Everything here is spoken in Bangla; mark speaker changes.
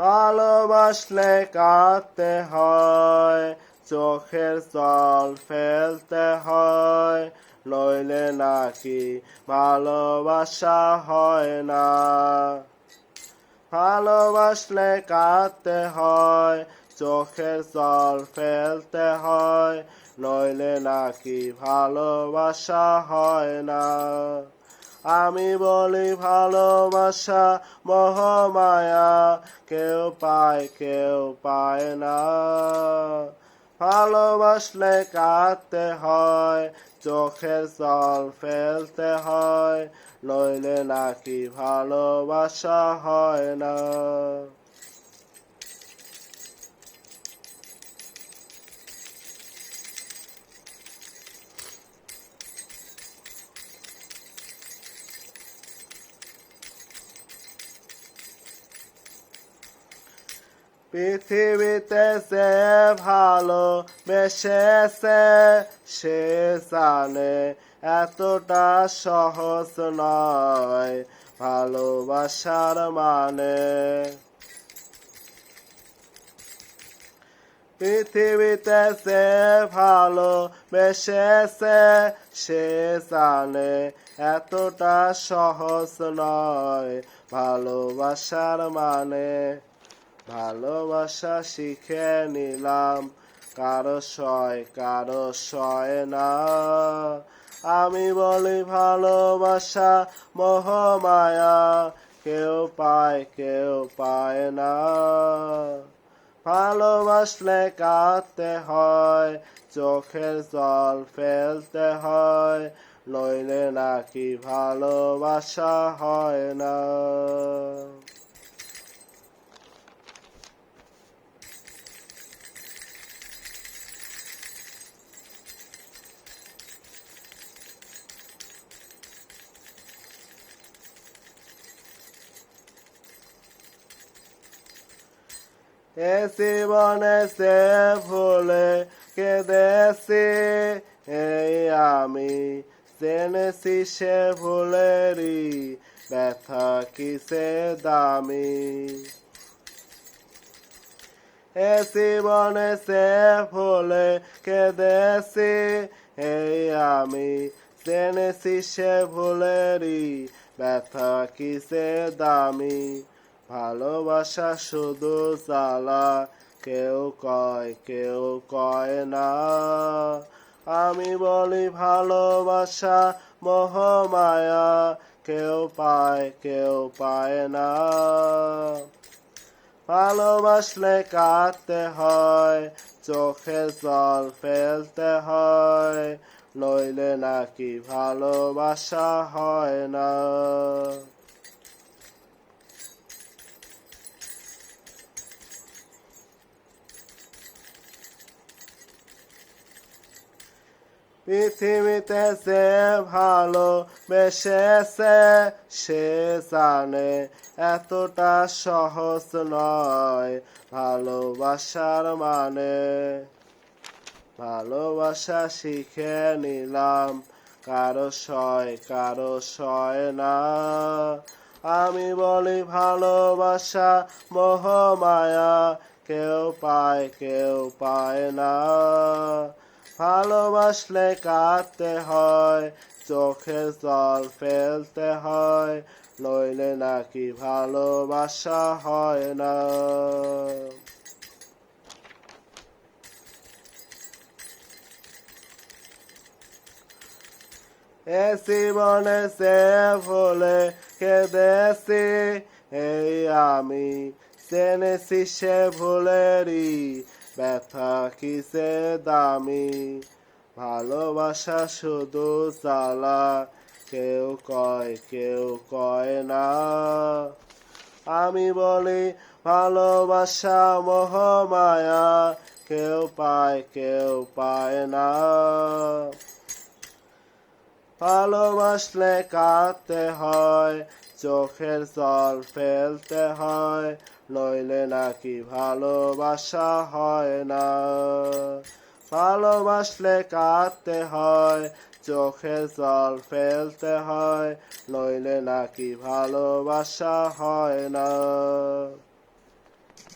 Speaker 1: ভালোবাসলে কাঁদতে হয়, চোখের জল ফেলতে হয়, নইলে নাকি ভালোবাসা হয় না। ভালোবাসলে কাঁদতে হয়, চোখের জল ফেলতে হয়, নইলে নাকি ভালোবাসা হয় না। আমি বলি ভালোবাসা মহামায়া, কেউ পায় কেউ পায় না। ভালোবাসলে কাঁদতে হয়, চোখের জল ফেলতে হয়, নইলে নাকি ভালোবাসা হয় না। পৃথিবীতে সে ভালো বেসেছে, সে জানে এতটা সহজ নয় ভালোবাসার মানে। পৃথিবীতে সে ভালো বেসেছে, সে জানে এতটা সহজ নয় ভালোবাসার মানে। ভালোবাসা শিখে নিলাম, কারও সয় কারও সয় না। আমি বলি ভালোবাসা মোহমায়া, কেউ পায় কেউ পায় না। ভালোবাসলে কাঁদতে হয়, চোখের জল ফেলতে হয়, নইলে নাকি ভালোবাসা হয় না। এ জীবনে সে ভুলে কেঁদেছি, এই আমি জেনেছি সে ভুলেরই ব্যথা কিসে দামি। এ জীবনে সে ভুলে কেঁদেছি, এই আমি জেনেছি সে ভুলেরই ব্যথা কিসে দামি। ভালোবাসা শুধু জ্বালা, কেউ কয় কেউ কয় না। আমি বলি ভালোবাসা মোহমায়া, কেউ পায় কেউ পায় না। ভালোবাসলে কাঁদতে হয়, চোখে জল ফেলতে হয়, নইলে নাকি ভালোবাসা হয় না। পৃথিবীতে সে ভালো বেসেছে সে জানে এতটা সহজ নয় ভালোবাসার মানে। ভালোবাসা শিখে নিলাম, কারও সয় কারও সয় না। আমি বলি ভালোবাসা মোহমায়া কেউ পায় কেউ পায় না। ভালোবাসলে কাঁদতে হয় চোখের জল ফেলতে হয় নইলে নাকি ভালোবাসা হয় না। এ জীবনে সে ভুলে কেঁদেছি, এই আমি জেনেছি সে ভুলেরই ব্যথা কিসে দামি? ভালোবাসা শুধু চালা কেউ কয় কেউ কয় না। আমি বলি, ভালোবাসা মোহমায়া। কেউ পায় কেউ পায় না। ভালোবাসলে কাঁদতে হয়। চোখের জল ফেলতে হয়, নইলে নাকি ভালোবাসা হয় না। ভালোবাসলে কাঁদতে হয়, চোখের জল ফেলতে হয়, নইলে নাকি ভালোবাসা হয় না।